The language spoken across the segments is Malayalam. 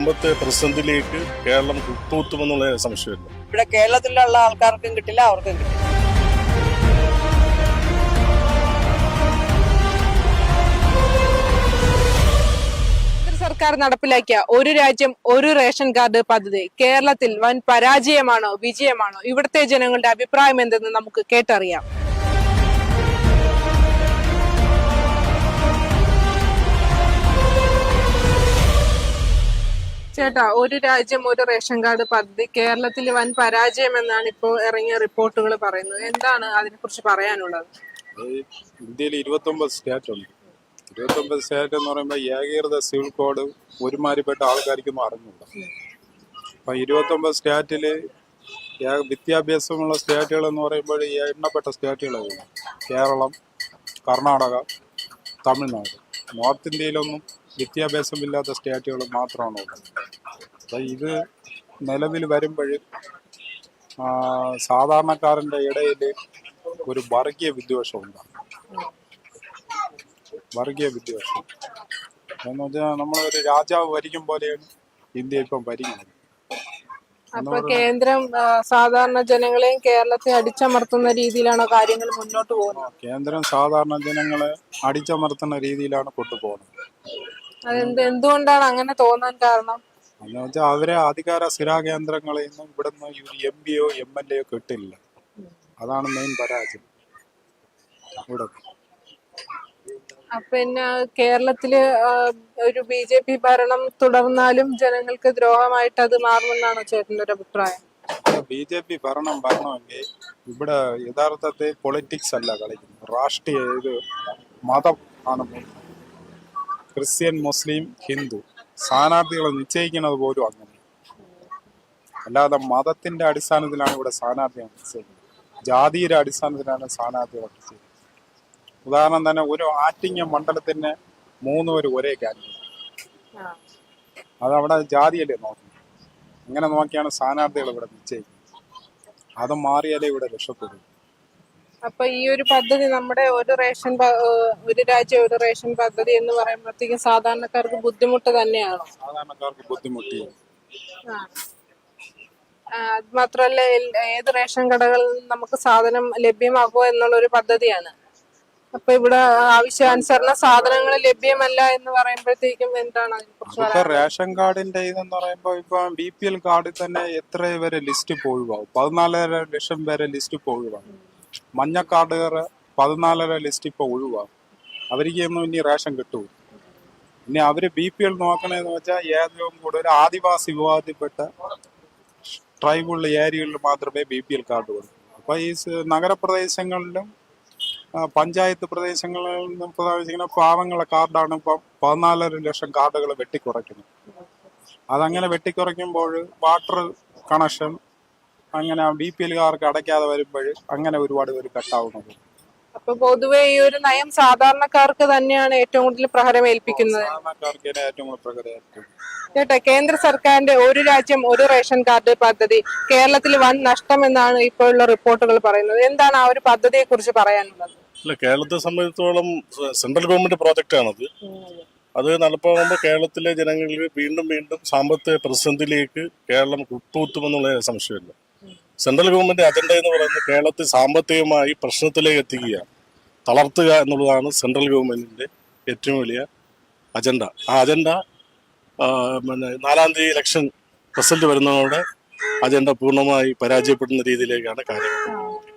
മുമ്പത്തെ പ്രതിസന്ധിയിലേക്ക് കേരളം കുത്തൂത്തുമെന്നുള്ള സംശയമില്ല. ഇവിടെ കേരളത്തിലുള്ള ആൾക്കാർക്കും കിട്ടില്ല അവർക്കും കിട്ടില്ല. സർക്കാർ നടപ്പിലാക്കിയ ഒരു രാജ്യം ഒരു റേഷൻ കാർഡ് പദ്ധതി കേരളത്തിൽ വൻ പരാജയമാണോ വിജയമാണോ? ഇവിടുത്തെ ജനങ്ങളുടെ അഭിപ്രായം എന്തെന്ന് നമുക്ക് കേട്ടറിയാം. ചേട്ടാ ഒരു രാജ്യം ഒരു റേഷൻ കാർഡ് പദ്ധതി കേരളത്തിൽ വൻ പരാജയം എന്നാണ് ഇപ്പോൾ ഇറങ്ങിയ റിപ്പോർട്ടുകൾ പറയുന്നത്. എന്താണ് അതിനെ കുറിച്ച് പറയാനുള്ളത് ഇന്ത്യയിൽ ഇരുപത്തൊമ്പത് സ്റ്റേറ്റ് ഉണ്ട്. ഇരുപത്തൊമ്പത് സ്റ്റേറ്റ് എന്ന് പറയുമ്പോൾ ഏകീകൃത സിവിൽ കോഡ് ഒരുമാതിരിപ്പെട്ട ആൾക്കാർക്കൊന്നും അറിഞ്ഞില്ല അപ്പം ഇരുപത്തൊമ്പത് സ്റ്റേറ്റിൽ വിദ്യാഭ്യാസമുള്ള സ്റ്റേറ്റുകൾ എന്ന് പറയുമ്പോൾ എണ്ണപ്പെട്ട സ്റ്റേറ്റുകളാണ് കേരളം കർണാടക തമിഴ്നാട്. നോർത്ത് ഇന്ത്യയിലൊന്നും വിദ്യാഭ്യാസമില്ലാത്ത സ്റ്റേറ്റുകൾ മാത്രമാണ് അപ്പം ഇത് നിലവിൽ വരുമ്പോൾ സാധാരണക്കാരന്റെ ഇടയിൽ ഒരു വർഗീയ വിദ്വേഷം ഉണ്ടാകും. വർഗീയ വിദ്വേഷം. എന്ന് വെച്ചാൽ നമ്മളൊരു രാജാവ് ഭരിക്കും പോലെയാണ് ഇന്ത്യ ഇപ്പം ഭരിക്കുന്നത്. അപ്പൊ കേന്ദ്രം സാധാരണ ജനങ്ങളെയും കേരളത്തെ അടിച്ചമർത്തുന്ന രീതിയിലാണ് കാര്യങ്ങൾ മുന്നോട്ട് പോകുന്നത്? കേന്ദ്രം സാധാരണ ജനങ്ങളെ അടിച്ചമർത്തുന്ന രീതിയിലാണ് കൊണ്ടുപോകുന്നത്. അതെന്ത് എന്തുകൊണ്ടാണ് അങ്ങനെ തോന്നാൻ കാരണം? എന്ന് വെച്ചാൽ അവരെ അധികാര സ്ഥിരാകേന്ദ്രങ്ങളിൽ നിന്നും ഇവിടുന്ന് നിന്ന് എം പിയോ എം എൽ എയോ കിട്ടില്ല. അതാണ് മെയിൻ പരാജയം. ഇവിടെ. പിന്നെ കേരളത്തിൽ ഒരു ബി ജെ പി ഭരണം തുടർന്നാലും ജനങ്ങൾക്ക് ദ്രോഹമായിട്ട് അത് മാറുമെന്നാണോ ചേട്ടന്റെ ഒരു അഭിപ്രായം? ബി ജെ പി ഭരണം വരണമെങ്കിൽ ഇവിടെ യഥാർത്ഥത്തിൽ പൊളിറ്റിക്സ് അല്ല കളിക്കുന്നത്. രാഷ്ട്രീയ ഇത് മതം ആണ്. ക്രിസ്ത്യൻ മുസ്ലിം ഹിന്ദു സ്ഥാനാർത്ഥികളെ നിശ്ചയിക്കുന്നത് പോലും അങ്ങനെ. അല്ലാതെ മതത്തിന്റെ അടിസ്ഥാനത്തിലാണ് ഇവിടെ സ്ഥാനാർത്ഥികൾ നിശ്ചയിക്കുന്നത്. ജാതിയുടെ അടിസ്ഥാനത്തിലാണ് സ്ഥാനാർത്ഥികൾ നിശ്ചയിക്കുന്നത്. ഉദാഹരണം തന്നെ ഒരു ആറ്റിങ്ങ മണ്ഡലത്തിന് മൂന്ന് പേര് ഒരേ കാര്യം അതവിടെ ജാതിയല്ലേ നോക്കുന്നത്? അങ്ങനെ നോക്കിയാണ് സ്ഥാനാർത്ഥികൾ ഇവിടെ നിശ്ചയിക്കുന്നത്. അത് മാറിയാലേ ഇവിടെ രക്ഷപ്പെടും അപ്പൊ ഈ ഒരു പദ്ധതി നമ്മുടെ ഒരു റേഷൻ ഒരു രാജ്യം ഒരു റേഷൻ പദ്ധതി എന്ന് പറയുമ്പോഴത്തേക്കും സാധാരണക്കാർക്ക് ബുദ്ധിമുട്ട് തന്നെയാണോ? സാധാരണക്കാർക്ക് ബുദ്ധിമുട്ടി. അത് മാത്രല്ല ഏത് റേഷൻ കടകളിൽ നമുക്ക് സാധനം ലഭ്യമാകുമോ എന്നുള്ള ഒരു പദ്ധതിയാണ്. അപ്പൊ ഇവിടെ ആവശ്യാനുസരണ സാധനങ്ങൾ ലഭ്യമല്ല എന്ന് പറയുമ്പോഴത്തേക്കും എന്താണ് ഇപ്പൊ റേഷൻ കാർഡിന്റെ ഇതെന്ന് പറയുമ്പോ ഇപ്പൊ ബി പി എൽ കാർഡിൽ തന്നെ എത്ര വരെ ലിസ്റ്റ് പോഴുവാകും പതിനാലര ലക്ഷം വരെ ലിസ്റ്റ് ഇപ്പോൾ ഒഴിവാകും മഞ്ഞ കാർഡുകാർ പതിനാലര ലിസ്റ്റ് ഇപ്പോൾ ഒഴിവാകും അവർക്ക് ഒന്നും ഇനി റേഷൻ കിട്ടൂ ഇനി അവർ ബി പി എൽ നോക്കണേന്ന് വെച്ചാൽ ഏറ്റവും കൂടുതൽ ആദിവാസി വിഭാഗത്തിൽപ്പെട്ട ട്രൈബുള്ള ഏരിയകളിൽ മാത്രമേ ബി പി എൽ കാർഡ് കൊടുക്കൂ. അപ്പൊ ഈ നഗരപ്രദേശങ്ങളിലും പഞ്ചായത്ത് പ്രദേശങ്ങളിൽ നിന്നും പ്രധാന പാവങ്ങളെ കാർഡാണ് ഇപ്പം പതിനാലര ലക്ഷം കാർഡുകൾ വെട്ടിക്കുറയ്ക്കുന്നത്. അതങ്ങനെ വെട്ടിക്കുറയ്ക്കുമ്പോൾ വാട്ടർ കണക്ഷൻ അങ്ങനെ ബി പി എൽകാർക്ക് അടയ്ക്കാതെ വരുമ്പോൾ അങ്ങനെ ഒരുപാട് പേര് കട്ടാവുന്നത് അപ്പൊ പൊതുവേ ഈ ഒരു നയം സാധാരണക്കാർക്ക് തന്നെയാണ് ഏറ്റവും കൂടുതൽ പ്രഹരം ഏൽപ്പിക്കുന്നത്. സാധാരണക്കാർക്ക് ഏറ്റവും കൂടുതൽ പ്രകടമായിരിക്കും കേട്ടെ കേന്ദ്ര സർക്കാരിന്റെ ഒരു രാജ്യം ഒരു റേഷൻ കാർഡ് പദ്ധതി കേരളത്തിൽ വൻ നഷ്ടം എന്നാണ് ഇപ്പോഴുള്ള റിപ്പോർട്ടുകൾ പറയുന്നത്. എന്താണ് ആ ഒരു പദ്ധതിയെ കുറിച്ച് പറയാനുള്ളത്? അല്ല കേരളത്തെ സംബന്ധിച്ചോളം സെൻട്രൽ ഗവൺമെന്റ് പ്രോജക്റ്റ് ആണത് അത് നടപ്പാകുമ്പോൾ കേരളത്തിലെ ജനങ്ങൾക്ക് വീണ്ടും വീണ്ടും സാമ്പത്തിക പ്രതിസന്ധിയിലേക്ക് കേരളം കുത്തൂത്തുമെന്നുള്ള സംശയമില്ല. സെൻട്രൽ ഗവൺമെന്റ് അജണ്ട എന്ന് പറയുന്നത് കേരളത്തെ സാമ്പത്തികമായി പ്രശ്നത്തിലേക്ക് എത്തിക്കുക തളർത്തുക എന്നുള്ളതാണ് സെൻട്രൽ ഗവൺമെന്റിന്റെ ഏറ്റവും വലിയ അജണ്ട ആ അജണ്ട പിന്നെ നാലാം തീയതി ഇലക്ഷൻ റിസൾട്ട് വരുന്നതോടെ അജണ്ട പൂർണമായി പരാജയപ്പെടുന്ന രീതിയിലേക്കാണ് കാര്യങ്ങൾ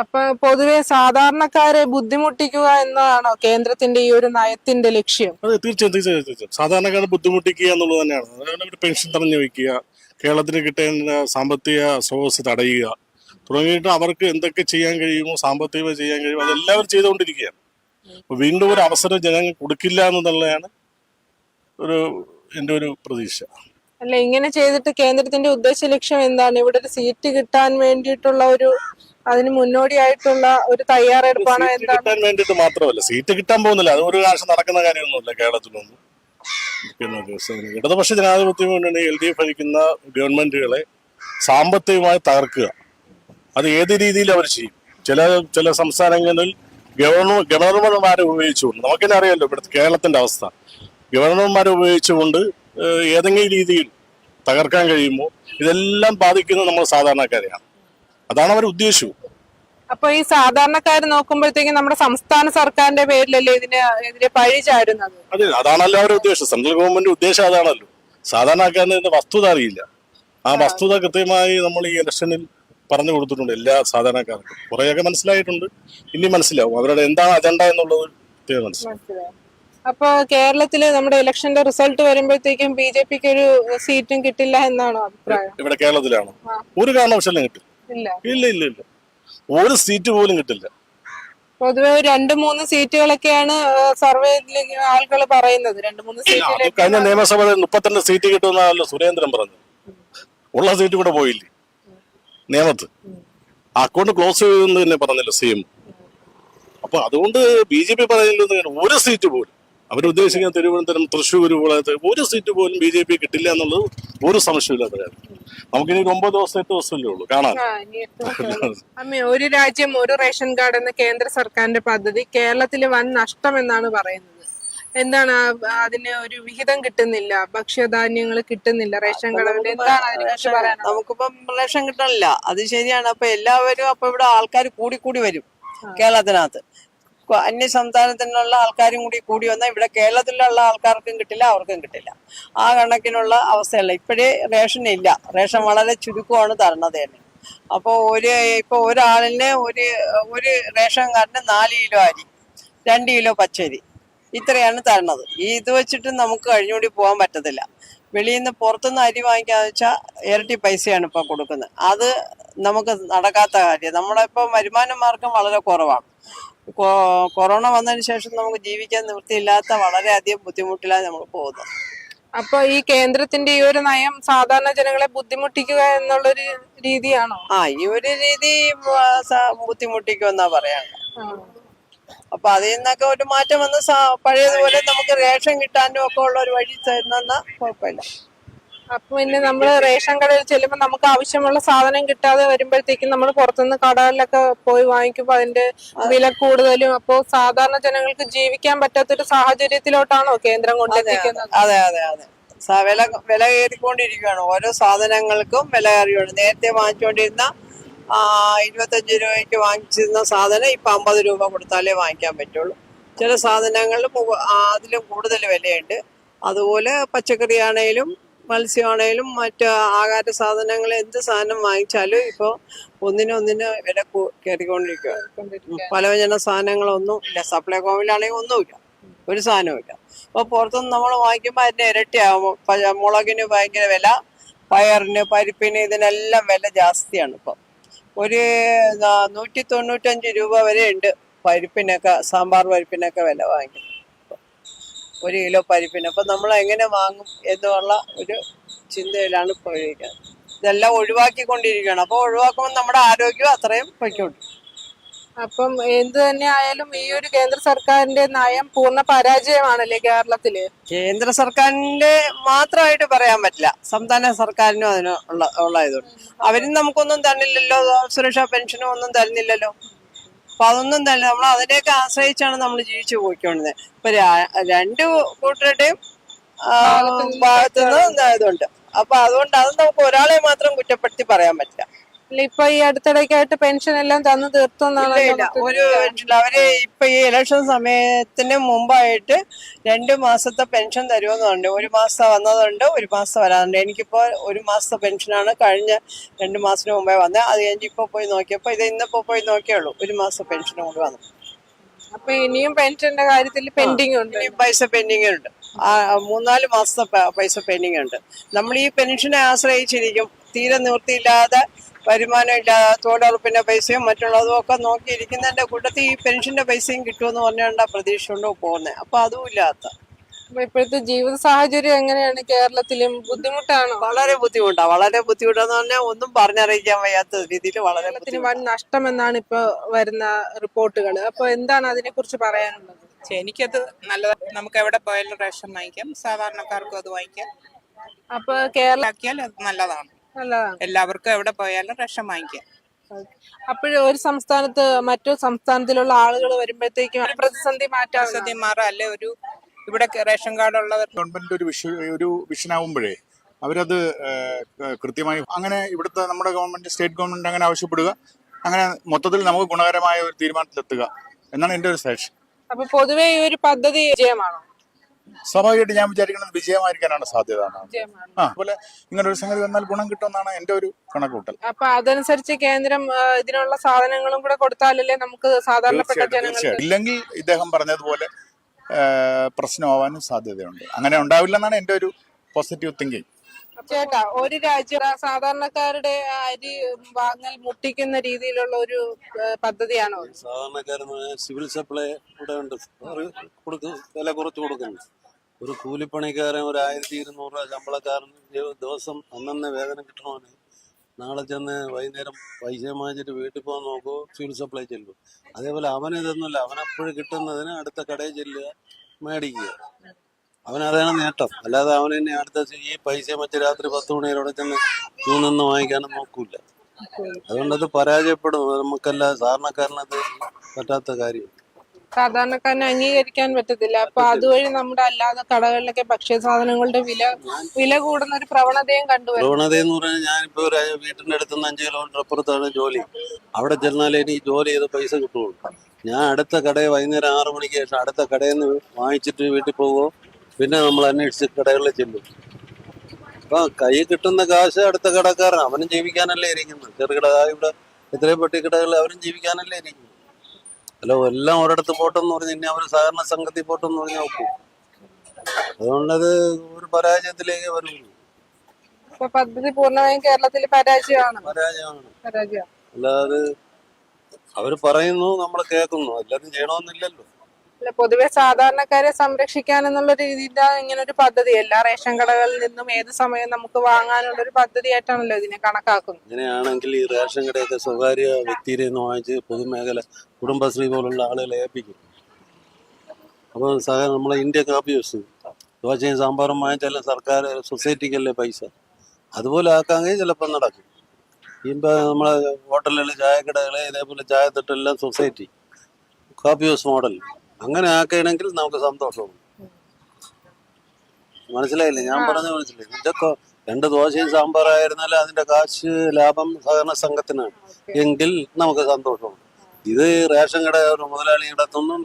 അപ്പൊ പൊതുവെ സാധാരണക്കാരെ ബുദ്ധിമുട്ടിക്കുക എന്നതാണോ കേന്ദ്രത്തിന്റെ ഈ ഒരു നയത്തിന്റെ ലക്ഷ്യം? അതെ തീർച്ചയായും തീർച്ചയായും തീർച്ചയായും. സാധാരണക്കാരെ ബുദ്ധിമുട്ടിക്കുക എന്നുള്ളത് തന്നെയാണ്. അതാണ് പെൻഷൻ തടഞ്ഞു വയ്ക്കുക കേരളത്തിന് കിട്ടേണ്ട സാമ്പത്തിക സ്രോതസ് തടയുക. തുടങ്ങിയിട്ട് അവർക്ക് എന്തൊക്കെ ചെയ്യാൻ കഴിയുമോ സാമ്പത്തികമായി ചെയ്യാൻ കഴിയുമോ അതെല്ലാവരും ചെയ്തുകൊണ്ടിരിക്കുകയാണ്. വീണ്ടും ഒരു അവസരം ജനങ്ങൾ കൊടുക്കില്ല എന്നുള്ളതാണ് ഒരു എന്റെ ഒരു പ്രതീക്ഷ. അല്ല ഇങ്ങനെ ചെയ്തിട്ട് കേന്ദ്രത്തിന്റെ ഉദ്ദേശ ലക്ഷ്യം എന്താണ്? ഇവിടെ ഒരു സീറ്റ് കിട്ടാൻ വേണ്ടിയിട്ടുള്ള ഒരു അതിന് മുന്നോടിയായിട്ടുള്ള ഒരു തയ്യാറെടുപ്പാണ് സീറ്റ് കിട്ടാൻ വേണ്ടിയിട്ട് മാത്രമല്ല. സീറ്റ് കിട്ടാൻ പോകുന്നില്ല. അത് ഒരു കാശം നടക്കുന്ന കാര്യമൊന്നുമില്ല കേരളത്തിലൊന്നും. പിന്നെ ഇടതുപക്ഷ ജനാധിപത്യ മുന്നണി എൽ ഡി എഫ് ഭരിക്കുന്ന ഗവൺമെന്റുകളെ സാമ്പത്തികമായി തകർക്കുക. അത് ഏത് രീതിയിൽ അവർ ചെയ്യും? ചില ചില സംസ്ഥാനങ്ങളിൽ ഗവർണർ ഗവർണർമാരെ ഉപയോഗിച്ചുകൊണ്ട് നമുക്കെന്നെ അറിയാമല്ലോ ഇവിടുത്തെ കേരളത്തിന്റെ അവസ്ഥ. ഗവർണർമാരെ ഉപയോഗിച്ചുകൊണ്ട് ഏതെങ്കിലും രീതിയിൽ തകർക്കാൻ കഴിയുമ്പോൾ ഇതെല്ലാം ബാധിക്കുന്നത് നമ്മൾ സാധാരണക്കാരെയാണ്. അതാണ് അവർ ഉദ്ദേശവും. അപ്പൊ ഈ സാധാരണക്കാർ നോക്കുമ്പോഴത്തേക്കും നമ്മുടെ സംസ്ഥാന സർക്കാരിന്റെ പേരിലല്ലേ ഇതിന് എതിരെ പഴി ചാടുന്നത് അതെ അതാണല്ലോ അവരുടെ ഉദ്ദേശം. സെൻട്രൽ ഗവൺമെന്റ് ഉദ്ദേശം അതാണല്ലോ. സാധാരണക്കാരന് വസ്തുത അറിയില്ല. ആ വസ്തുത കൃത്യമായി നമ്മൾ ഈ ഇലക്ഷനിൽ പറഞ്ഞു കൊടുത്തിട്ടുണ്ട് എല്ലാ സാധാരണക്കാർക്കും. കുറേയൊക്കെ മനസ്സിലായിട്ടുണ്ട്. ഇനി മനസ്സിലാവും. അവരുടെ എന്താണ് അജണ്ട എന്നുള്ളത് മനസ്സിലാവും. അപ്പൊ കേരളത്തിൽ നമ്മുടെ ഇലക്ഷന്റെ റിസൾട്ട് വരുമ്പോഴത്തേക്കും ബി ജെ പിക്ക് ഒരു സീറ്റും കിട്ടില്ല എന്നാണോ അഭിപ്രായം? ഇവിടെ കേരളത്തിലാണോ. ഒരു കാരണവശാലും കിട്ടില്ല. ഇല്ല. ഇല്ല ഇല്ല ഇല്ല. ഒരു സീറ്റ് പോലും കിട്ടില്ല. പൊതുവെ രണ്ട് മൂന്ന് സീറ്റുകളൊക്കെയാണ് സർവേയിൽ ആളുകൾ പറയുന്നത്. രണ്ട് മൂന്ന് സീറ്റ് കഴിഞ്ഞ നിയമസഭയിൽ മുപ്പത്തിരണ്ട് സീറ്റ് കിട്ടുമെന്നല്ലോ സുരേന്ദ്രൻ പറഞ്ഞു ഉള്ള സീറ്റ് കൂടെ പോയില്ലേ? നിയമത്ത്. അക്കൗണ്ട് ക്ലോസ് ചെയ്തു തന്നെ പറഞ്ഞല്ലോ സി എം. അപ്പൊ അതുകൊണ്ട് ബി ജെ പി പറയുന്നത് ഒരു സീറ്റ് പോലും. അവരുദ്ദേശിക്കുന്ന തിരുവനന്തപുരം തൃശ്ശൂർ പോലത്തെ ഒരു സീറ്റ് പോലും ബി ജെ പി കിട്ടില്ല എന്നുള്ളത് ഒരു സംശയമില്ലാത്ത കാര്യം. നമുക്കിനി ഒരു ഒമ്പത് ദിവസം എട്ട് ദിവസമല്ലേ ഉള്ളൂ കാണാൻ. അമ്മ ഒരു രാജ്യം ഒരു റേഷൻ കാർഡ് എന്ന കേന്ദ്ര സർക്കാരിന്റെ പദ്ധതി കേരളത്തിൽ വൻ നഷ്ടം എന്നാണ് പറയുന്നത്. എന്താണ് അതിന് ഒരു വിഹിതം കിട്ടുന്നില്ല ഭക്ഷ്യധാന്യങ്ങൾ കിട്ടുന്നില്ല റേഷൻ കടകളിൽ നമുക്കിപ്പം റേഷൻ കിട്ടണില്ല. അത് ശരിയാണ്. അപ്പൊ എല്ലാവരും അപ്പൊ ഇവിടെ ആൾക്കാർ കൂടി കൂടി വരും കേരളത്തിനകത്ത്. അന്യ സംസ്ഥാനത്തിനുള്ള ആൾക്കാരും കൂടി കൂടി വന്നാൽ ഇവിടെ കേരളത്തിലുള്ള ആൾക്കാർക്കും കിട്ടില്ല അവർക്കും കിട്ടില്ല. ആ കണക്കിനുള്ള അവസ്ഥയല്ല. ഇപ്പോഴേ റേഷൻ ഇല്ല. റേഷൻ വളരെ ചുരുക്കമാണ് തരണത് തന്നെ. അപ്പോൾ ഒരു ഇപ്പൊ ഒരാളിന് ഒരു ഒരു റേഷൻ കാർഡിന് നാല് കിലോ അരി രണ്ട് കിലോ പച്ചരി ഇത്രയാണ് തരണത്. ഈ ഇത് വെച്ചിട്ട് നമുക്ക് കഴിഞ്ഞുകൂടി പോകാൻ പറ്റത്തില്ല. വെളിയിൽ നിന്ന് പുറത്തുനിന്ന് അരി വാങ്ങിക്കാന്ന് വെച്ചാൽ ഇരട്ടി പൈസയാണ് ഇപ്പൊ കൊടുക്കുന്നത്. അത് നമുക്ക് നടക്കാത്ത കാര്യം. നമ്മുടെ ഇപ്പം വരുമാന മാർഗം വളരെ കുറവാണ്. കൊറോണ വന്നതിന് ശേഷം നമുക്ക് ജീവിക്കാൻ നിവൃത്തിയില്ലാത്ത വളരെയധികം ബുദ്ധിമുട്ടിലാണ് നമ്മൾ പോകുന്നത്. അപ്പൊ ഈ കേന്ദ്രത്തിന്റെ ഈ ഒരു നയം സാധാരണ ജനങ്ങളെ ബുദ്ധിമുട്ടിക്കുക എന്നുള്ളൊരു രീതിയാണോ? ആ ഈ ഒരു രീതി ബുദ്ധിമുട്ടിക്കുമെന്നാ പറയാൻ അപ്പൊ അതിൽ നിന്നൊക്കെ ഒരു മാറ്റം വന്ന് പഴയതുപോലെ നമുക്ക് റേഷൻ കിട്ടാനും ഒക്കെ ഉള്ള ഒരു വഴി തരുന്ന കുഴപ്പമില്ല. അപ്പൊ പിന്നെ നമ്മൾ റേഷൻ കടയിൽ ചെല്ലുമ്പോൾ നമുക്ക് ആവശ്യമുള്ള സാധനം കിട്ടാതെ വരുമ്പോഴത്തേക്കും നമ്മൾ പുറത്തുനിന്ന് കടകളിലൊക്കെ പോയി വാങ്ങിക്കുമ്പോൾ അതിന്റെ വില കൂടുതലും. അപ്പോ സാധാരണ ജനങ്ങൾക്ക് ജീവിക്കാൻ പറ്റാത്തൊരു സാഹചര്യത്തിലോട്ടാണോ കേന്ദ്രം കൊണ്ടെത്തിക്കുന്നത്? അതെ അതെ അതെ വില വില കയറിക്കൊണ്ടിരിക്കുകയാണ്. ഓരോ സാധനങ്ങൾക്കും വില കയറിയാണ് നേരത്തെ വാങ്ങിച്ചുകൊണ്ടിരുന്ന ഇരുപത്തഞ്ച് രൂപയ്ക്ക് വാങ്ങിച്ചിരുന്ന സാധനം ഇപ്പൊ അമ്പത് രൂപ കൊടുത്താലേ വാങ്ങിക്കാൻ പറ്റുള്ളൂ. ചില സാധനങ്ങളിൽ അതിലും കൂടുതൽ വിലയുണ്ട്. അതുപോലെ പച്ചക്കറി ആണേലും മത്സ്യമാണേലും മറ്റ് ആഹാര സാധനങ്ങൾ എന്ത് സാധനം വാങ്ങിച്ചാലും ഇപ്പോൾ ഒന്നിനൊന്നിന് വില കയറിക്കൊണ്ടിരിക്കുക പല പലവ്യഞ്ജന സാധനങ്ങളൊന്നും ഇല്ല. സപ്ലൈ കോമിലാണെങ്കിൽ ഒന്നുമില്ല. ഒരു സാധനവും ഇല്ല അപ്പോൾ പുറത്തുനിന്ന് നമ്മൾ വാങ്ങിക്കുമ്പോൾ അതിന്റെ ഇരട്ടിയാവും. മുളകിന് ഭയങ്കര വില പയറിന് പരിപ്പിന് ഇതിനെല്ലാം വില ജാസ്തിയാണ് ഇപ്പം. ഒരു നൂറ്റി തൊണ്ണൂറ്റഞ്ച് രൂപ വരെ ഉണ്ട് പരിപ്പിനൊക്കെ സാമ്പാർ പരിപ്പിനൊക്കെ വില വാങ്ങിക്കും ഒരു കിലോ പരിപ്പിന്. അപ്പം നമ്മൾ എങ്ങനെ വാങ്ങും എന്നുള്ള ഒരു ചിന്തയിലാണ് ഇപ്പോൾ ഇരിക്കുന്നത്. ഇതെല്ലാം ഒഴിവാക്കിക്കൊണ്ടിരിക്കുകയാണ്. അപ്പോൾ ഒഴിവാക്കുമ്പോൾ നമ്മുടെ ആരോഗ്യം അത്രയും പൊയ്ക്കൊണ്ട് അപ്പം എന്ത് തന്നെ ആയാലും ഈ ഒരു കേന്ദ്ര സർക്കാരിന്റെ നയം പൂർണ പരാജയമാണല്ലേ കേരളത്തിൽ? കേന്ദ്ര സർക്കാരിന്റെ മാത്രമായിട്ട് പറയാൻ പറ്റില്ല. സംസ്ഥാന സർക്കാരിനും അതിനുള്ള ഉള്ള ഉള്ളതുകൊണ്ട് അവരും നമുക്കൊന്നും തന്നില്ലല്ലോ. സുരക്ഷാ പെൻഷനും ഒന്നും തരുന്നില്ലല്ലോ. അപ്പൊ അതൊന്നും തന്നെ നമ്മൾ അതിനെയൊക്കെ ആശ്രയിച്ചാണ് നമ്മൾ ജീവിച്ചു പോയിക്കൊണ്ടിരുന്നത്. ഇപ്പൊ രണ്ടു കൂട്ടരുടെയും ഭാഗത്തുനിന്ന് ഇതുണ്ട് അപ്പൊ അതുകൊണ്ട് അത് നമുക്ക് ഒരാളെ മാത്രം കുറ്റപ്പെടുത്തി പറയാൻ പറ്റില്ല. ഇപ്പൊ ഈ അടുത്തിടയ്ക്കായിട്ട് പെൻഷൻ എല്ലാം തന്നു ഇല്ല ഇല്ല. ഒരു അവർ ഇപ്പൊ ഈ ഇലക്ഷൻ സമയത്തിന് മുമ്പായിട്ട് രണ്ടു മാസത്തെ പെൻഷൻ തരുമെന്നുണ്ട്. ഒരു മാസം വന്നതുണ്ട് ഒരു മാസം വരാറുണ്ട്. എനിക്കിപ്പോ ഒരു മാസത്തെ പെൻഷനാണ് കഴിഞ്ഞ രണ്ടു മാസത്തിന് മുമ്പേ വന്നത്. അത് കഴിഞ്ഞ് ഇപ്പൊ പോയി നോക്കിയപ്പോ ഇത് ഇന്നിപ്പോ പോയി നോക്കിയുള്ളൂ. ഒരു മാസം പെൻഷനും കൂടി വന്നു. അപ്പൊ ഇനിയും പെൻഷന്റെ കാര്യത്തിൽ പെൻഡിങ് ഉണ്ട്. പൈസ പെൻഡിങ് ഉണ്ട്. മൂന്നാൽ മാസത്തെ പൈസ പെൻഡിങ് ഉണ്ട്. നമ്മൾ ഈ പെൻഷനെ ആശ്രയിച്ചിരിക്കും. തീരെ നിവൃത്തിയില്ലാതെ വരുമാനം ഇല്ലാതെ തൊഴിലുറപ്പിന്റെ പൈസയും മറ്റുള്ളതും ഒക്കെ നോക്കിയിരിക്കുന്നതിന്റെ കൂട്ടത്തിൽ ഈ പെൻഷന്റെ പൈസയും കിട്ടുമെന്ന് പറഞ്ഞുകൊണ്ടാ പ്രതീക്ഷ കൊണ്ട് പോകുന്നത് അപ്പൊ അതും ഇല്ലാത്ത. അപ്പൊ ഇപ്പോഴത്തെ ജീവിത സാഹചര്യം എങ്ങനെയാണ്? കേരളത്തിലും ബുദ്ധിമുട്ടാണ്? വളരെ ബുദ്ധിമുട്ടാണ് വളരെ ബുദ്ധിമുട്ടാന്ന് പറഞ്ഞാൽ ഒന്നും പറഞ്ഞറിയിക്കാൻ വയ്യാത്ത രീതിയിൽ വളരെ വൻ നഷ്ടം എന്നാണ് ഇപ്പൊ വരുന്ന റിപ്പോർട്ടുകൾ അപ്പൊ എന്താണ് അതിനെ കുറിച്ച് പറയാനുള്ളത് എനിക്കത് നല്ലതാണ് നമുക്ക് എവിടെ പോയാലും റേഷൻ വാങ്ങിക്കാം. സാധാരണക്കാർക്കും അത് വാങ്ങിക്കാം. അപ്പൊ കേരള ആക്കിയാൽ അത് നല്ലതാണ്. എല്ലാവർക്കും എവിടെ പോയാലും റേഷൻ വാങ്ങിക്കാം. അപ്പോഴും ഒരു സംസ്ഥാനത്ത് മറ്റു സംസ്ഥാനത്തിലുള്ള ആളുകൾ വരുമ്പോഴത്തേക്കും പ്രതിസന്ധി മാറ്റാൻ സദ്യ മാറാം. അല്ലെ ഒരു ഇവിടെ റേഷൻ കാർഡ് ഉള്ളവർ ഗവൺമെന്റ് ഒരു വിഷ ഒരു വിഷനാവുമ്പോഴേ അവരത് ഏഹ്, കൃത്യമായി അങ്ങനെ ഇവിടുത്തെ നമ്മുടെ ഗവൺമെന്റ് സ്റ്റേറ്റ് ഗവൺമെന്റ് അങ്ങനെ ആവശ്യപ്പെടുക. അങ്ങനെ മൊത്തത്തിൽ നമുക്ക് ഗുണകരമായ ഒരു തീരുമാനത്തിലെത്തുക. എന്നാണ് എന്റെ ഒരു സജഷൻ. അപ്പൊ പൊതുവേ ഈ ഒരു പദ്ധതി വിജയമാണോ? സ്വാഭാവികമായിട്ട് ഞാൻ വിചാരിക്കുന്നത് വിജയമായിരിക്കാനാണ് സാധ്യത ആ അതുപോലെ ഇങ്ങനെ ഒരു സംഗതി വന്നാൽ ഗുണം കിട്ടുമെന്നാണ് എന്റെ ഒരു കണക്കൂട്ടൽ അപ്പൊ അതനുസരിച്ച് കേന്ദ്രം ഇതിനുള്ള സാധനങ്ങളും കൂടെ കൊടുത്താലല്ലേ നമുക്ക് സാധാരണപ്പെട്ട ജനങ്ങൾക്ക് ഇല്ലെങ്കിൽ ഇദ്ദേഹം പറഞ്ഞതുപോലെ പ്രശ്നമാവാനും സാധ്യതയുണ്ട്. അങ്ങനെ ഉണ്ടാവില്ലെന്നാണ് എന്റെ ഒരു പോസിറ്റീവ് തിങ്കിങ് ചേട്ടാ ഒരു രാജ്യ സാധാരണക്കാരുടെ അരി വാങ്ങൽ മുട്ടിക്കുന്ന രീതിയിലുള്ള ഒരു പദ്ധതിയാണോ? ഇത്? സാധാരണക്കാരെന്ന് സിവിൽ സപ്ലൈ ഇവിടെ ഉണ്ട്. വില കുറച്ച് കൊടുക്കുന്നു ഒരു കൂലിപ്പണിക്കാരൻ ഒരു ആയിരത്തി ഇരുന്നൂറ് രൂപ ശമ്പളക്കാരൻ ദിവസം അന്നന്ന് വേതനം കിട്ടണമെന്ന് നാളെ ചെന്ന് വൈകുന്നേരം പൈസ വാങ്ങിച്ചിട്ട് വീട്ടിൽ പോകാൻ നോക്കുമോ സിവിൽ സപ്ലൈ ചെല്ലും. അതേപോലെ അവന് ഇതൊന്നുമില്ല. അവനപ്പോഴും കിട്ടുന്നതിന് അടുത്ത കടയിൽ ചെല്ലുക മേടിക്കുക. അവനതാണ് നേട്ടം. അല്ലാതെ അവൻ തന്നെ അടുത്ത ഈ പൈസ മറ്റു രാത്രി പത്ത് മണിയോടെ ചെന്ന് ക്യൂ നിന്ന് വാങ്ങിക്കാനും നോക്കൂല. അതുകൊണ്ടത് പരാജയപ്പെടും. നമുക്കല്ല സാധാരണക്കാരനത് പറ്റാത്ത കാര്യം. സാധാരണക്കാരന് അംഗീകരിക്കാൻ പറ്റത്തില്ല. അപ്പൊ അതുവഴി നമ്മുടെ അല്ലാതെ കടകളിലൊക്കെ ഭക്ഷ്യ സാധനങ്ങളുടെ വില വില കൂടുന്ന ഒരു പ്രവണതയും കണ്ടുവരും പ്രവണത എന്ന് പറഞ്ഞാൽ ഞാനിപ്പോ വീട്ടിന്റെ അടുത്ത് അഞ്ച് കിലോമീറ്റർ അപ്പുറത്താണ് ജോലി. അവിടെ ചെന്നാലേ എനിക്ക് ജോലി ചെയ്ത് പൈസ കിട്ടുള്ളൂ. ഞാൻ അടുത്ത കടയിൽ വൈകുന്നേരം ആറു മണിക്ക് ശേഷം അടുത്ത കടയിൽ നിന്ന് വാങ്ങിച്ചിട്ട് വീട്ടിൽ പോകുമോ പിന്നെ നമ്മൾ അന്വേഷിച്ച് കടകളിൽ ചെല്ലും. അപ്പൊ കൈ കിട്ടുന്ന കാശ് അടുത്ത കടക്കാരൻ. അവനും ജീവിക്കാനല്ലേ ഇരിക്കുന്നത്. ചെറുകിട ഇവിടെ ഇത്രയും പെട്ടിക്കടകളിൽ അവരും ജീവിക്കാനല്ലേ ഇരിക്കുന്നത്. അല്ല എല്ലാം ഒരിടത്ത് പോട്ടെന്ന് പറഞ്ഞു ഇനി അവർ സഹകരണ സംഘത്തിൽ പോട്ടെന്ന് പറഞ്ഞാൽ ഒക്കും അതുകൊണ്ടത് ഒരു പരാജയത്തിലേക്ക് വരുള്ളൂ. ഇപ്പൊ പദ്ധതി പൂർണമായും കേരളത്തിൽ പരാജയമാണ്. പരാജയമാണ്. പരാജയം അല്ലാതെ അവർ പറയുന്നു നമ്മൾ കേൾക്കുന്നു. എല്ലാരും ചെയ്യണമെന്നില്ലല്ലോ. അല്ല പൊതുവെ സാധാരണക്കാരെ സംരക്ഷിക്കാൻ എന്നുള്ള രീതിയിലാണ് ഇങ്ങനെ ഒരു പദ്ധതി. എല്ലാ റേഷൻ കടകളിൽ നിന്നും ഏത് സമയം നമുക്ക് വാങ്ങാനുള്ള ഒരു പദ്ധതിയായിട്ടാണല്ലോ ഇതിനെ കണക്കാക്കുന്നത്. അങ്ങനെയാണെങ്കിൽ ഈ റേഷൻ കടയൊക്കെ സ്വകാര്യ വ്യക്തിയിൽ നിന്ന് വാങ്ങിച്ച് പൊതുമേഖല കുടുംബശ്രീ പോലുള്ള ആളുകളെ ഏൽപ്പിക്കും. അപ്പോൾ സഹ നമ്മളെ ഇന്ത്യ കാപ്പി വെച്ചു ദോശയും സാമ്പാറും വാങ്ങിച്ചാലും സർക്കാർ സൊസൈറ്റിക്കല്ലേ പൈസ? അതുപോലെ ആക്കാമെങ്കിൽ ചിലപ്പോൾ നടക്കും. ഇപ്പം നമ്മളെ ഹോട്ടലുകൾ ചായക്കടകൾ ഇതേപോലെ ചായത്തട്ടെല്ലാം സൊസൈറ്റി. കാപ്പി ഹൗസ് മോഡൽ അങ്ങനെ ആക്കണമെങ്കിൽ നമുക്ക് സന്തോഷം മനസ്സിലായില്ലേ? ഞാൻ പറഞ്ഞത് മനസ്സിലായി. ഇതൊക്കെ രണ്ട് ദോശയും സാമ്പാറായിരുന്നാലും അതിന്റെ കാശ് ലാഭം സഹകരണ സംഘത്തിനാണ് എങ്കിൽ നമുക്ക് സന്തോഷമാണ്. ഇത് റേഷൻ കട ഒരു മുതലാളി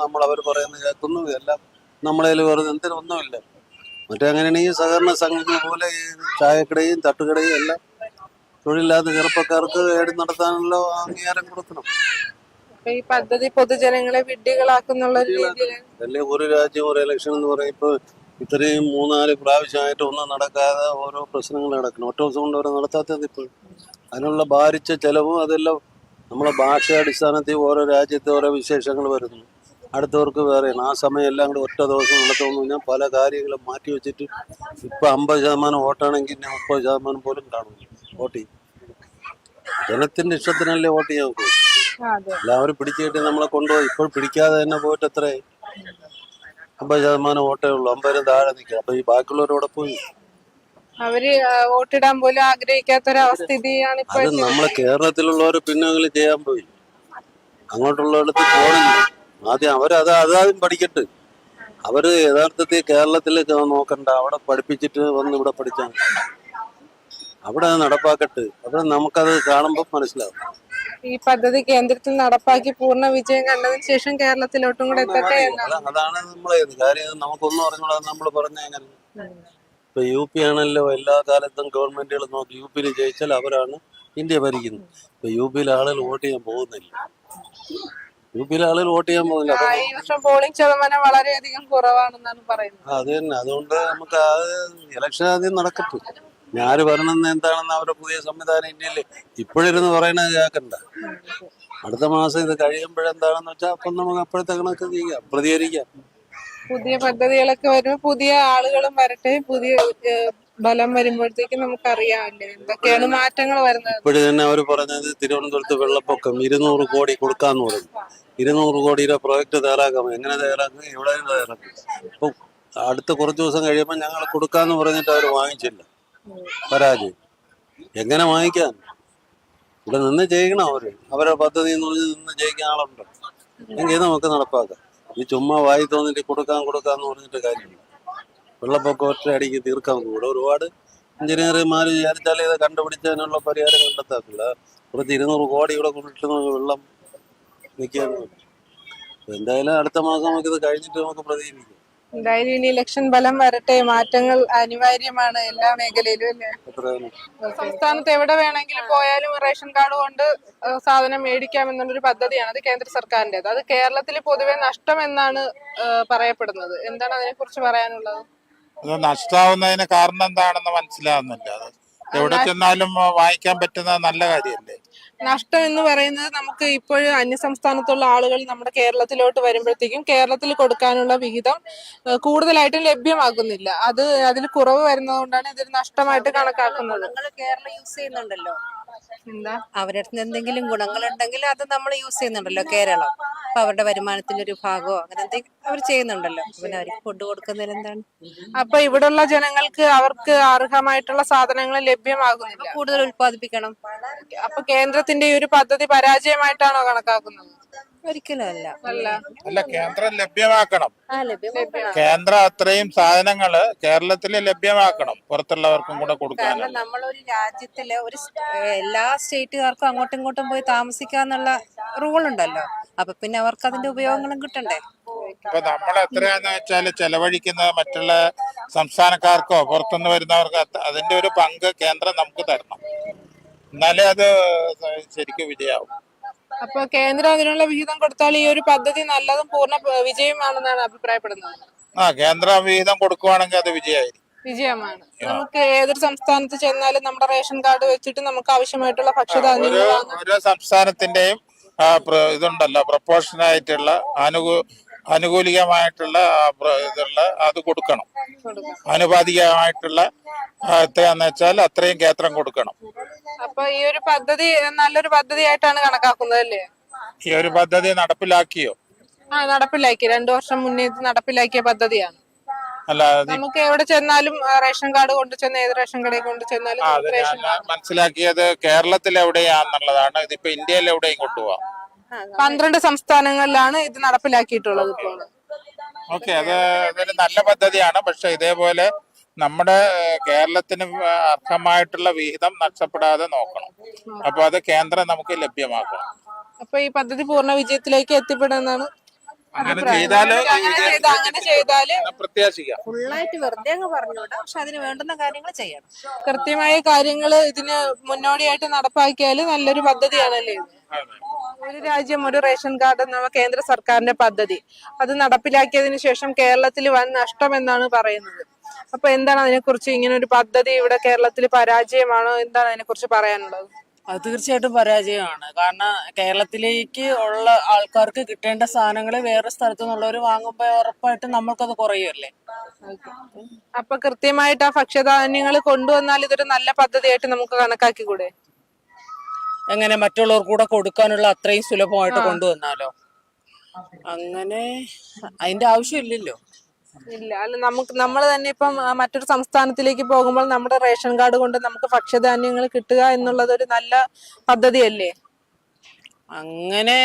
നമ്മൾ അവർ പറയുന്നത് കേൾക്കുന്നു. എല്ലാം നമ്മളെ വെറുതെ എന്തിനും ഒന്നുമില്ല. മറ്റേ അങ്ങനെയാണെങ്കിൽ സഹകരണ സംഘങ്ങൾ പോലെ ഈ ചായക്കടയും തട്ടുകടയും എല്ലാം തൊഴിലില്ലാത്ത ചെറുപ്പക്കാർക്ക് ഏടി നടത്താനുള്ള അംഗീകാരം കൊടുക്കണം. ഈ പദ്ധതി പൊതുജനങ്ങളെ വിഡ്ഢികളാക്കുന്നുള്ള ഒരു രാജ്യം ഒരു ഇലക്ഷൻ എന്ന് പറയുമ്പോൾ ഇത്രയും മൂന്നാൽ പ്രാവശ്യമായിട്ട് ഒന്നും നടക്കാതെ ഓരോ പ്രശ്നങ്ങൾ നടക്കണം ഒറ്റ ദിവസം കൊണ്ട് അവരെ നടത്താത്തത് ഇപ്പോൾ അതിനുള്ള ഭാരിച്ച ചെലവും അതെല്ലാം നമ്മളെ ഭാഷ അടിസ്ഥാനത്തിൽ ഓരോ രാജ്യത്തെ ഓരോ വിശേഷങ്ങൾ വരുന്നു. അടുത്തവർക്ക് വേറെ ആ സമയം എല്ലാം കൂടെ ഒറ്റ ദിവസം നടത്തുമെന്ന് പറഞ്ഞാൽ പല കാര്യങ്ങളും മാറ്റി വെച്ചിട്ട് ഇപ്പൊ അമ്പത് ശതമാനം വോട്ടാണെങ്കിൽ മുപ്പത് ശതമാനം പോലും കാണും. വോട്ട് ചെയ്യും. ജനത്തിന്റെ ഇഷ്ടത്തിനല്ലേ വോട്ട് ചെയ്യാൻ എല്ലാവരും പിടിച്ചിട്ട് നമ്മളെ കൊണ്ടുപോയി. ഇപ്പോൾ പിടിക്കാതെ തന്നെ പോയിട്ട് എത്രയായി? അമ്പത് ശതമാനം വോട്ടേ ഉള്ളൂ. അമ്പതിനും താഴെ നിൽക്കുക. അപ്പൊ ഈ ബാക്കിയുള്ളവരോടെ പോയി? അവർ വോട്ടിടാൻ പോലും ആഗ്രഹിക്കാത്ത അത് നമ്മളെ കേരളത്തിലുള്ളവർ പിന്നെ ചെയ്യാൻ പോയി. അങ്ങോട്ടുള്ളിടത്ത് പോണില്ല ആദ്യം അവരത് അതാദ്യം പഠിക്കട്ടെ. അവർ യഥാർത്ഥത്തിൽ കേരളത്തിൽ നോക്കണ്ട. അവിടെ പഠിപ്പിച്ചിട്ട് വന്ന് ഇവിടെ പഠിച്ചാൽ അവിടെ അത് നടപ്പാക്കട്ടെ. അവിടെ നമുക്കത് കാണുമ്പോൾ മനസ്സിലാവും. ഈ പദ്ധതി കേന്ദ്രത്തിൽ നടപ്പാക്കി പൂർണ വിജയം കണ്ടതിന് ശേഷം കേരളത്തിലോട്ടും കൂടെ എത്തട്ടെ അതാണ് നമ്മളെ. കാര്യം നമുക്കൊന്നും അറിഞ്ഞൂടാ നമ്മൾ ഇപ്പൊ യു പി ആണല്ലോ എല്ലാ കാലത്തും ഗവൺമെന്റുകൾ നോക്കി. യു പിയിൽ ജയിച്ചാൽ അവരാണ് ഇന്ത്യ ഭരിക്കുന്നത്. ഇപ്പൊ യു പിയിൽ ആളുകൾ വോട്ട് ചെയ്യാൻ പോകുന്നില്ല. യു പിയിലെ ആളുകൾ വോട്ട് ചെയ്യാൻ പോകുന്നില്ല. ആ, അപ്പൊ ഈ വർഷം പോളിംഗ് ശതമാനം വളരെയധികം കുറവാണെന്നാണ് പറയുന്നത്. അത് തന്നെ. അതുകൊണ്ട് നമുക്ക് അത് ഇലക്ഷൻ ആദ്യം നടക്കട്ടെ. ഞാൻ വരണമെന്ന് എന്താണെന്ന് അവരുടെ പുതിയ സംവിധാനം ഇന്ത്യയിൽ ഇപ്പോഴിരുന്ന് പറയണത് കേൾക്കണ്ട. അടുത്ത മാസം ഇത് കഴിയുമ്പോഴെന്താണെന്ന് വെച്ചാൽ അപ്പം നമുക്ക് അപ്പോഴത്തെ കണക്ക് ചെയ്യാം പ്രതികരിക്കാം. പുതിയ പദ്ധതികളൊക്കെ വരുമ്പോൾ പുതിയ ആളുകളും വരട്ടെ പുതിയ ബലം വരുമ്പോഴത്തേക്കും നമുക്ക് എന്തൊക്കെയാണ് മാറ്റങ്ങൾ വരുന്നത്. ഇപ്പോഴും തന്നെ അവർ പറഞ്ഞത് തിരുവനന്തപുരത്ത് വെള്ളപ്പൊക്കം ഇരുന്നൂറ് കോടി കൊടുക്കാന്ന് പറഞ്ഞു. ഇരുന്നൂറ് കോടിയുടെ പ്രോജക്റ്റ് തയ്യാറാക്കാം. എങ്ങനെ തയ്യാറാക്കും? എവിടെ തയ്യാറാക്കും അപ്പൊ അടുത്ത കുറച്ച് ദിവസം കഴിയുമ്പോൾ ഞങ്ങൾ കൊടുക്കാന്ന് പറഞ്ഞിട്ട് അവർ വാങ്ങിച്ചില്ല. പരാജയം എങ്ങനെ വാങ്ങിക്കാൻ? ഇവിടെ നിന്ന് ചെയ്യണം അവർ. അവരുടെ പദ്ധതി എന്ന് പറഞ്ഞ് നിന്ന് ജയിക്കാൻ ആളുണ്ട്. എങ്കിൽ നമുക്ക് നടപ്പാക്കാം. ഈ ചുമ്മാ വായി തോന്നിട്ട് കൊടുക്കാൻ കൊടുക്കാന്ന് പറഞ്ഞിട്ട് കാര്യമില്ല. വെള്ളപ്പൊക്കം ഒറ്റ അടിക്ക് തീർക്കാൻ കൂടെ ഒരുപാട് എഞ്ചിനീയർമാർ വിചാരിച്ചാൽ ഇത് കണ്ടുപിടിച്ചതിനുള്ള പരിഹാരം കണ്ടെത്താത്തില്ല കുറച്ച് ഇരുന്നൂറ് കോടി ഇവിടെ കൊണ്ടിട്ട് വെള്ളം നിൽക്കാൻ എന്തായാലും അടുത്ത മാസം നമുക്കിത് കഴിഞ്ഞിട്ട് നമുക്ക് പ്രതീക്ഷിക്കാം. എന്തായാലും ഇനി ഇലക്ഷൻ ഫലം വരട്ടെ. മാറ്റങ്ങൾ അനിവാര്യമാണ് എല്ലാ മേഖലയിലും അല്ലേ? സംസ്ഥാനത്ത് എവിടെ വേണമെങ്കിലും പോയാലും റേഷൻ കാർഡ് കൊണ്ട് സാധനം മേടിക്കാം എന്നുള്ളൊരു പദ്ധതിയാണ്. അത് കേന്ദ്ര സർക്കാരിന്റെത് അത് കേരളത്തിൽ പൊതുവെ നഷ്ടം എന്നാണ് പറയപ്പെടുന്നത്. എന്താണ് അതിനെ കുറിച്ച് പറയാനുള്ളത്? അത് നഷ്ടാവുന്നതിന് കാരണം എന്താണെന്ന് മനസ്സിലാവുന്നില്ല. അത് എവിടെ ചെന്നാലും വാങ്ങിക്കാൻ പറ്റുന്ന നല്ല കാര്യമല്ലേ? നഷ്ടം എന്ന് പറയുന്നത് നമുക്ക് ഇപ്പോഴും അന്യസംസ്ഥാനത്തുള്ള ആളുകൾ നമ്മുടെ കേരളത്തിലോട്ട് വരുമ്പോഴത്തേക്കും കേരളത്തിൽ കൊടുക്കാനുള്ള വിഹിതം കൂടുതലായിട്ടും ലഭ്യമാകുന്നില്ല. അത് അതിൽ കുറവ് വരുന്നതുകൊണ്ടാണ് ഇതൊരു നഷ്ടമായിട്ട് കണക്കാക്കുന്നത്. കേരളം യൂസ് ചെയ്യുന്നുണ്ടല്ലോ. എന്താ? അവരുടെ അടുത്ത് എന്തെങ്കിലും ഗുണങ്ങൾ ഉണ്ടെങ്കിൽ അത് നമ്മൾ യൂസ് ചെയ്യുന്നുണ്ടല്ലോ കേരളം. അപ്പൊ അവരുടെ വരുമാനത്തിന്റെ ഒരു ഭാഗമോ അങ്ങനെ എന്തെങ്കിലും അവർ ചെയ്യുന്നുണ്ടല്ലോ. പിന്നെ അവർക്ക് ഫുഡ് കൊടുക്കുന്നതിൽ എന്താണ്? അപ്പൊ ഇവിടുള്ള ജനങ്ങൾക്ക് അവർക്ക് അർഹമായിട്ടുള്ള സാധനങ്ങൾ ലഭ്യമാകുന്നില്ല. കൂടുതൽ ഉത്പാദിപ്പിക്കണം അപ്പൊ കേന്ദ്രത്തിന്റെ ഈ ഒരു പദ്ധതി പരാജയമായിട്ടാണോ കണക്കാക്കുന്നത്? ഒരിക്കലും അല്ല. അല്ല അല്ല കേന്ദ്രം ലഭ്യമാക്കണം. കേന്ദ്രം അത്രയും സാധനങ്ങൾ കേരളത്തിൽ ലഭ്യമാക്കണം. പുറത്തുള്ളവർക്കും കൂടെ കൊടുക്കാൻ നമ്മളൊരു രാജ്യത്തിലെ ഒരു എല്ലാ സ്റ്റേറ്റുകാർക്കും അങ്ങോട്ടും ഇങ്ങോട്ടും പോയി താമസിക്കാന്നുള്ള റൂൾ ഉണ്ടല്ലോ അപ്പൊ പിന്നെ അവർക്ക് അതിന്റെ ഉപയോഗങ്ങളും കിട്ടണ്ടേ? ഇപ്പൊ നമ്മൾ എത്രയാന്ന് വെച്ചാൽ ചെലവഴിക്കുന്നത് മറ്റുള്ള സംസ്ഥാനക്കാർക്കോ പുറത്തുനിന്ന് വരുന്നവർക്കോ അതിന്റെ ഒരു പങ്ക് കേന്ദ്രം നമുക്ക് തരണം. എന്നാലേ അത് ശരിക്കും വിജയാവും. അപ്പൊ കേന്ദ്രം അതിനുള്ള വിഹിതം കൊടുത്താൽ ഈ ഒരു പദ്ധതി നല്ലതും പൂർണ വിജയമാണെന്നാണ് അഭിപ്രായപ്പെടുന്നത്. ആ കേന്ദ്ര വിഹിതം കൊടുക്കുവാണെങ്കിൽ അത് വിജയമായിരിക്കും. വിജയമാണ്. നമുക്ക് ഏതൊരു സംസ്ഥാനത്ത് ചെന്നാലും നമ്മുടെ റേഷൻ കാർഡ് വെച്ചിട്ട് നമുക്ക് ആവശ്യമായിട്ടുള്ള ഭക്ഷ്യധാന്യങ്ങൾ ഓരോ സംസ്ഥാനത്തിന്റെയും ഇതുണ്ടല്ലോ പ്രപ്പോർഷൻ ആയിട്ടുള്ള അനുകൂ അനുകൂലികമായിട്ടുള്ള ഇതുള്ള അത് കൊടുക്കണം. അനുപാതികമായിട്ടുള്ള എത്രയാന്ന് വെച്ചാൽ അത്രയും കേത്രം കൊടുക്കണം. അപ്പൊ ഈ ഒരു പദ്ധതി നല്ലൊരു പദ്ധതിയായിട്ടാണ് കണക്കാക്കുന്നത് അല്ലേ ഈ ഒരു പദ്ധതി നടപ്പിലാക്കിയോ? ആ നടപ്പിലാക്കി. രണ്ടു വർഷം മുന്നേ ഇത് നടപ്പിലാക്കിയ പദ്ധതിയാണ്. അല്ല നമുക്ക് എവിടെ ചെന്നാലും റേഷൻ കാർഡ് കൊണ്ടു ചെന്ന് ഏത് റേഷൻ കടയിൽ കൊണ്ടു ചെന്നാലും മനസ്സിലാക്കിയത് കേരളത്തിൽ എവിടെയാന്നുള്ളതാണ് ഇതിപ്പോ ഇന്ത്യയിൽ എവിടെയും കൊണ്ടുപോകാം പന്ത്രണ്ട് സംസ്ഥാനങ്ങളിലാണ് ഇത് നടപ്പിലാക്കിയിട്ടുള്ളത് ഇപ്പോൾ. ഓക്കെ അത് അതൊരു നല്ല പദ്ധതിയാണ്. പക്ഷെ ഇതേപോലെ നമ്മുടെ കേരളത്തിന് അർഹമായിട്ടുള്ള വിഹിതം നഷ്ടപ്പെടാതെ നോക്കണം. അപ്പൊ അത് കേന്ദ്രം നമുക്ക് ലഭ്യമാക്കണം. അപ്പൊ ഈ പദ്ധതി പൂർണ വിജയത്തിലേക്ക് എത്തിപ്പെടുന്നതാണ് അങ്ങനെ ചെയ്താൽ അങ്ങനെ ചെയ്ത അങ്ങനെ ചെയ്താൽ പ്രത്യാശിക്കാം ഫുള്ളായിട്ട് വെറുതെ അങ്ങ് പറഞ്ഞുകൂടാ പക്ഷെ അതിന് വേണ്ടുന്ന കാര്യങ്ങൾ ചെയ്യണം. കൃത്യമായ കാര്യങ്ങൾ ഇതിന് മുന്നോടിയായിട്ട് നടപ്പാക്കിയാൽ നല്ലൊരു പദ്ധതിയാണല്ലേ ഒരു രാജ്യം ഒരു റേഷൻ കാർഡ് എന്ന കേന്ദ്ര സർക്കാരിന്റെ പദ്ധതി. അത് നടപ്പിലാക്കിയതിനു ശേഷം കേരളത്തിൽ വൻ നഷ്ടം എന്നാണ് പറയുന്നത്. അപ്പൊ എന്താണ് അതിനെക്കുറിച്ച് ഇങ്ങനെ ഒരു പദ്ധതി ഇവിടെ കേരളത്തിൽ പരാജയമാണോ? എന്താണ് അതിനെക്കുറിച്ച് പറയാനുള്ളത്? അത് തീർച്ചയായിട്ടും പരാജയമാണ്. കാരണം കേരളത്തിലേക്ക് ഉള്ള ആൾക്കാർക്ക് കിട്ടേണ്ട സാധനങ്ങൾ വേറെ സ്ഥലത്തു നിന്നുള്ളവർ വാങ്ങുമ്പോൾ ഉറപ്പായിട്ടും നമ്മൾക്കത് കുറയുമല്ലേ അപ്പൊ കൃത്യമായിട്ട് ആ ഭക്ഷ്യധാന്യങ്ങൾ കൊണ്ടുവന്നാൽ ഇതൊരു നല്ല പദ്ധതിയായിട്ട് നമുക്ക് കണക്കാക്കിക്കൂടെ? എങ്ങനെ മറ്റുള്ളവർ കൂടെ കൊടുക്കാനുള്ള അത്രയും സുലഭമായിട്ട് കൊണ്ടുവന്നാലോ? അങ്ങനെ അതിന്റെ ആവശ്യമില്ലല്ലോ. ഇല്ല. അല്ല നമുക്ക് നമ്മൾ തന്നെ ഇപ്പം മറ്റൊരു സംസ്ഥാനത്തിലേക്ക് പോകുമ്പോൾ നമ്മുടെ റേഷൻ കാർഡ് കൊണ്ട് നമുക്ക് ഭക്ഷ്യധാന്യങ്ങൾ കിട്ടുക എന്നുള്ളത് ഒരു നല്ല പദ്ധതിയല്ലേ? അങ്ങനെ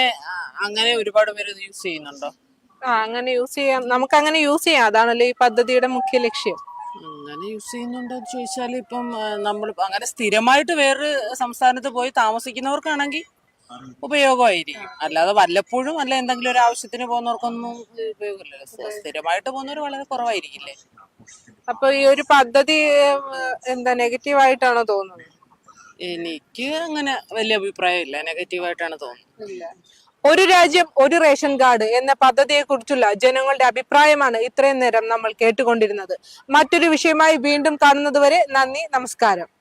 അങ്ങനെ ഒരുപാട് പേര് യൂസ് ചെയ്യുന്നുണ്ടോ? ആ അങ്ങനെ യൂസ് ചെയ്യാം. നമുക്ക് അങ്ങനെ യൂസ് ചെയ്യാം. അതാണല്ലോ ഈ പദ്ധതിയുടെ മുഖ്യ ലക്ഷ്യം. അങ്ങനെ യൂസ് ചെയ്യുന്നുണ്ടോ എന്ന് ചോദിച്ചാൽ ഇപ്പം നമ്മൾ അങ്ങനെ സ്ഥിരമായിട്ട് വേറൊരു സംസ്ഥാനത്ത് പോയി താമസിക്കുന്നവർക്കാണെങ്കിൽ ഉപയോഗമായിരിക്കും. അല്ലാതെ വല്ലപ്പോഴും അല്ല എന്തെങ്കിലും ഒരു ആവശ്യത്തിന് പോകുന്നവർക്കൊന്നും ഉപയോഗമില്ലല്ലോ. സ്ഥിരമായിട്ട് പോകുന്നവർ വളരെ കുറവായിരിക്കില്ലേ? അപ്പൊ ഈ ഒരു പദ്ധതി എന്താ നെഗറ്റീവ് ആയിട്ടാണോ തോന്നുന്നത്? എനിക്ക് അങ്ങനെ വലിയ അഭിപ്രായമില്ല. നെഗറ്റീവായിട്ടാണ് തോന്നുന്നത്. ഒരു രാജ്യം ഒരു റേഷൻ കാർഡ് എന്ന പദ്ധതിയെ കുറിച്ചുള്ള ജനങ്ങളുടെ അഭിപ്രായമാണ് ഇത്രയും നേരം നമ്മൾ കേട്ടുകൊണ്ടിരുന്നത്. മറ്റൊരു വിഷയമായി വീണ്ടും കാണുന്നതുവരെ നന്ദി നമസ്കാരം.